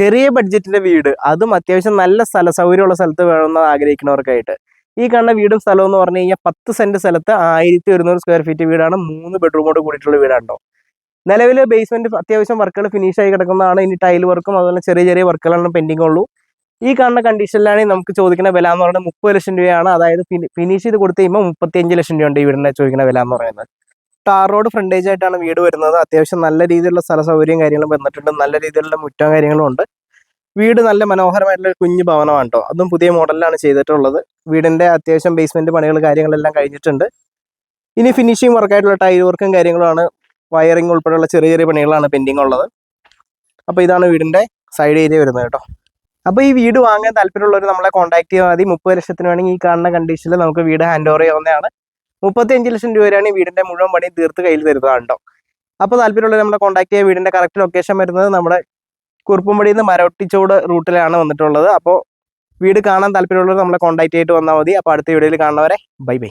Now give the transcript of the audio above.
ചെറിയ ബഡ്ജറ്റിന്റെ വീട്. അതും അത്യാവശ്യം നല്ല സ്ഥല സൗകര്യമുള്ള സ്ഥലത്ത് വേണമെന്ന് ആഗ്രഹിക്കുന്നവർക്കായിട്ട്. ഈ കാണുന്ന വീടും സ്ഥലവും എന്ന് പറഞ്ഞു കഴിഞ്ഞാൽ പത്ത് സെന്റ് സ്ഥലത്ത് ആയിരത്തി ഒരുന്നൂറ് സ്ക്വയർ ഫീറ്റ് വീടാണ് മൂന്ന് ബെഡ്റൂമോട് കൂടിയിട്ടുള്ള വീടാണോ നിലവിൽ ബേസ്മെന്റ് അത്യാവശ്യം വർക്കുകൾ ഫിനിഷ് ആയി കിടക്കുന്നതാണ്. ഇനി ടൈൽ വർക്കും അതുപോലെ ചെറിയ ചെറിയ വർക്കുകളാണ് പെൻഡിങ് ഉള്ളൂ. ഈ കാണുന്ന കണ്ടീഷനിലാണെങ്കിൽ നമുക്ക് ചോദിക്കുന്ന വില എന്ന് പറയുന്നത് മുപ്പത് ലക്ഷം രൂപയാണ്. അതായത് ഫിനിഷ് ചെയ്ത് കൊടുത്തു കഴിയുമ്പോൾ മുപ്പത്തിയഞ്ച് ലക്ഷം രൂപയുണ്ട് ഈ വീടിനെ ചോദിക്കുന്ന വില എന്ന് പറയുന്നത്. ടാർ റോഡ് ഫ്രണ്ടേജ് ആയിട്ടാണ് വീട് വരുന്നത്. അത്യാവശ്യം നല്ല രീതിയിലുള്ള സ്ഥല സൗകര്യം കാര്യങ്ങളും വന്നിട്ടുണ്ട്. നല്ല രീതിയിലുള്ള മുറ്റവും കാര്യങ്ങളും ഉണ്ട്. വീട് നല്ല മനോഹരമായിട്ടുള്ള കുഞ്ഞു ഭവനമാണ് കേട്ടോ അതും പുതിയ മോഡലിലാണ് ചെയ്തിട്ടുള്ളത്. വീടിന്റെ അത്യാവശ്യം ബേസ്മെന്റ് പണികൾ കാര്യങ്ങളെല്ലാം കഴിഞ്ഞിട്ടുണ്ട്. ഇനി ഫിനിഷിംഗ് വർക്കായിട്ടുള്ള ടൈൽ വർക്കും കാര്യങ്ങളുമാണ്. വയറിംഗ് ഉൾപ്പെടെയുള്ള ചെറിയ ചെറിയ പണികളാണ് പെൻഡിങ് ഉള്ളത്. അപ്പോൾ ഇതാണ് വീടിന്റെ സൈഡ് ഏരിയ വരുന്നത് കേട്ടോ അപ്പോൾ ഈ വീട് വാങ്ങാൻ താല്പര്യമുള്ളവർ നമ്മളെ കോൺടാക്ട് ചെയ്താൽ മതി. മുപ്പത് ലക്ഷത്തിന് വേണമെങ്കിൽ ഈ കാണുന്ന കണ്ടീഷനിൽ നമുക്ക് വീട് ഹാൻഡ് ഓവർ ചെയ്യാവുന്നതാണ്. മുപ്പത്തി അഞ്ച് ലക്ഷം രൂപയാണ് ഈ വീടിന്റെ മുഴുവൻ പണി തീർത്ത് കയ്യിൽ തരുന്നതാണ്ടോ അപ്പോൾ താല്പര്യമുള്ളവർ നമ്മളെ കോൺടാക്ട് ചെയ്യാൻ വീടിന്റെ കറക്റ്റ് ലൊക്കേഷൻ വരുന്നത് നമ്മുടെ കുറുപ്പുംപടിയിൽ നിന്ന് മരവട്ടിച്ചോട് റൂട്ടിലാണ് വന്നിട്ടുള്ളത്. അപ്പോൾ വീട് കാണാൻ താല്പര്യമുള്ളവർ നമ്മളെ കോൺടാക്ട് ചെയ്തിട്ട് വന്നാൽ മതി. അപ്പോൾ അടുത്ത വീഡിയോയിൽ കാണുന്നവരെ ബൈ ബൈ